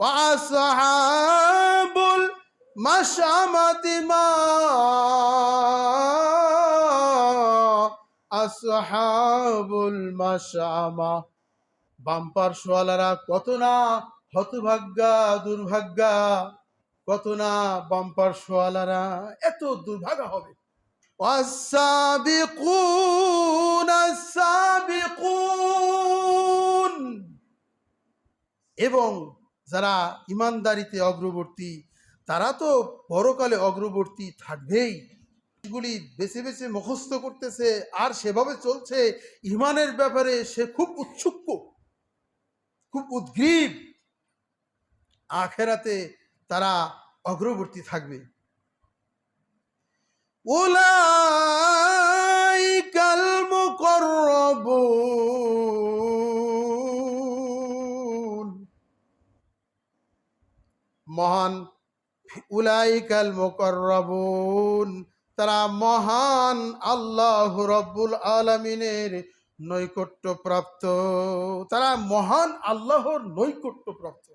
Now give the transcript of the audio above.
وأصحاب المشأمة ما أصحاب المشأمة bumper সোয়ালারা কত না হতভাগ্যা দুর্ভাগ্যা কত না বাম্পার সোয়ালারা এত দুর্ভাগা হবে والسابقون السابقون এবং যারা ইমানদারিতে অগ্রবর্তী, তারা তো পরকালে অগ্রবর্তী থাকবেই। গুলি বেছে বেছে মুখস্থ করতেছে, আর সেভাবে চলছে, ইমানের ব্যাপারে সে খুব উৎসুক খুব উদ্গ্রীব। আখেরাতে তারা অগ্রবর্তী থাকবে। ওলা উলাইকাল মুকররাবুন মহান উলাইকাল মোকরবুন তারা মহান আল্লাহ রব্বুল আলমিনের নৈকট্য প্রাপ্ত। তারা মহান আল্লাহর নৈকট্য প্রাপ্ত।